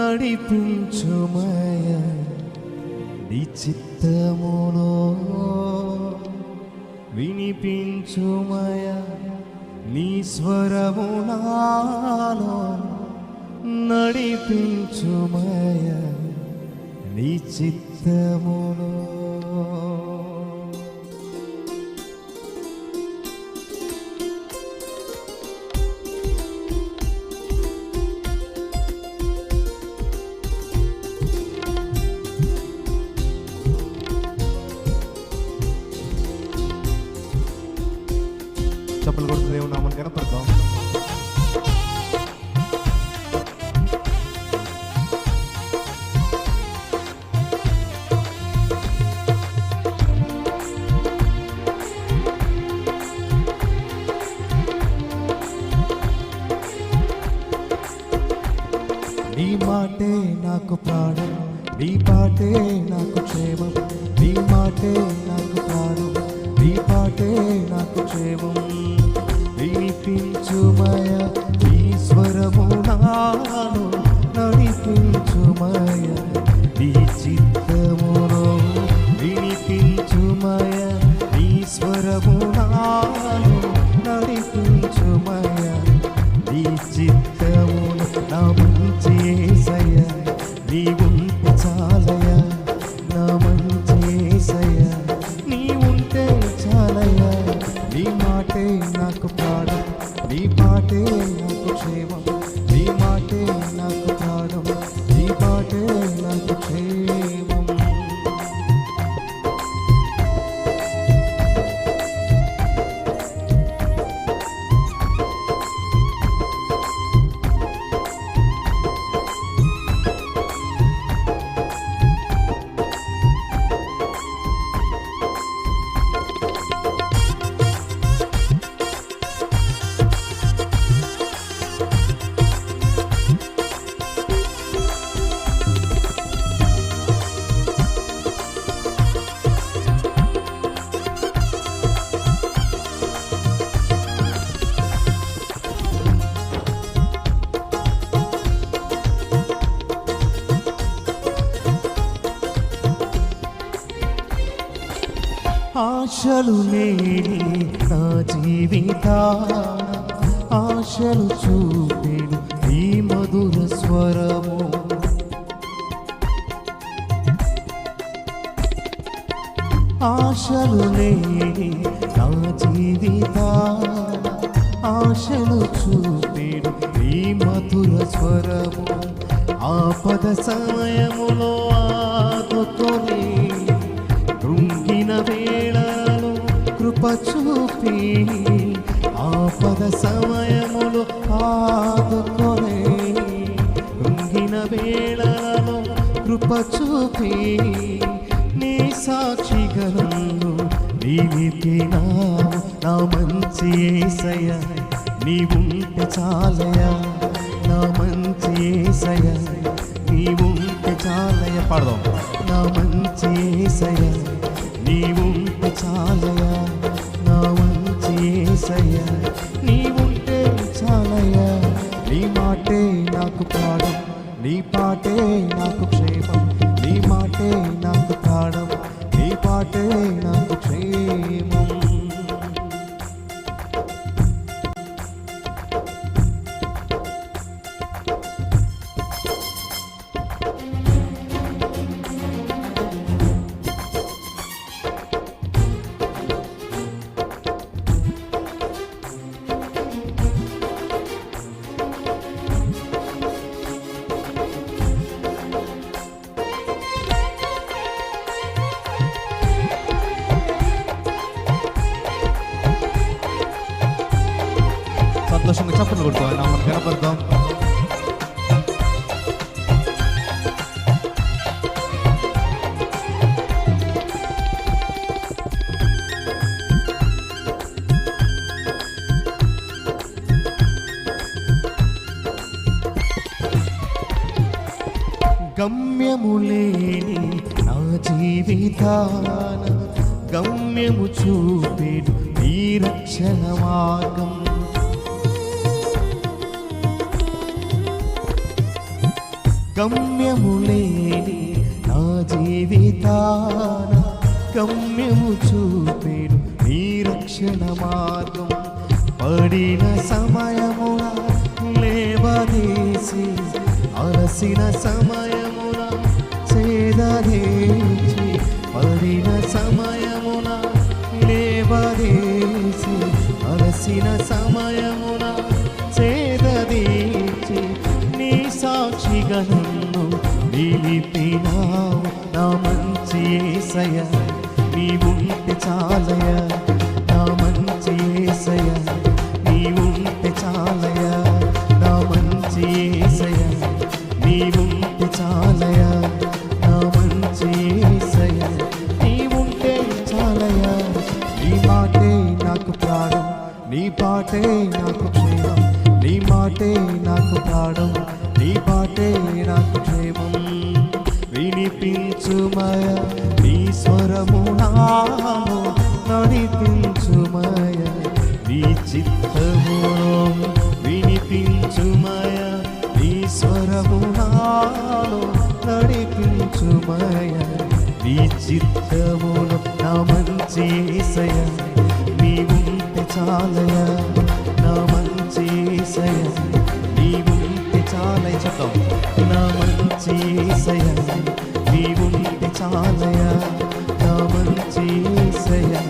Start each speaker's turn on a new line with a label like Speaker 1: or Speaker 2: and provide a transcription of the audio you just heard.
Speaker 1: నడిపించుమయ నీ చిత్తములో వినిపించుమయ నీ స్వరము నాలో నడిపించుమయ నీ చిత్తములో చెప్పలు కొడుతూ దేవుని నామని కనపడతాం నీ మాటే నాకు ప్రాణం నీ పాటే నాకు క్షేమం నీ మాటే మాటే పాటే నాకు క్షేమం. వినిపించుమయ ఈశ్వరము నాను నాలో ఆశలు లేని నా జీవిత ఆశలు చూపెడు ఈ మధుర స్వరము. ఆశలు లేని నా జీవిత ఆశలు చూపెడు ఈ మధుర స్వరము. ఆపద సమయములో ఆదుకొని కృపచూపి ఆపద సమయములు ఆదుకొనే కృంగిన వేళలను కృపచూపి నీ సాక్షిగలను నన్ను నీవిపినావు నా మంచి ఏసయ నీ ఉంటే చాలయ నా మంచి ఏసయ నీ ఉంటే చాలయ పాడదాం. నా మంచి ఏసయ నీ ఉంటే చాలయ మంచి ఏసయ నీ ఉంటే చాలయ నీ మాటే నాకు ప్రాణం నీ పాటే నాకు క్షేమం నీ మాటే నాకు ప్రాణం నీ పాటే నాకు క్షేమం. సంతోషంగా చప్పట్లు కొడుతాం నామని కనపడతాం గమ్యము లేని నా జీవితాన గమ్యము చూపెడు ఈ రక్షణ మార్గం. గమ్యము లేని నా జీవితాన గమ్యము చూపేను. నీ రక్షణ మార్గం పడిన సమయమున లేవదేసి అలసిన సమయమున చేదీచి పడిన సమయమున లేవదేసి అలసిన నిలిపినావు నా మంచి ఏసయ నీ ఉంటే చాలయ నా మంచి ఏసయ నీ ఉంటే చాలయ నా మంచి ఏసయ నీ ఉంటే చాలయ నా మంచి ఏసయ నీ ఉంటే చాలయ నీ మాటే నాకు ప్రాణం నీ పాటే నాకు క్షేమం. నీ మాటే నాకు ప్రాణం నీ పాటే నాకు క్షేమం. నడిపించుమయ నీ స్వరము నాలో నడిపించుమయ నీ చిత్తము వినిపించుమయ నీ స్వరము నాలో నడిపించుమయ నీ చిత్తములో నా మంచి నీ ఉంటే చాలయ. estrellas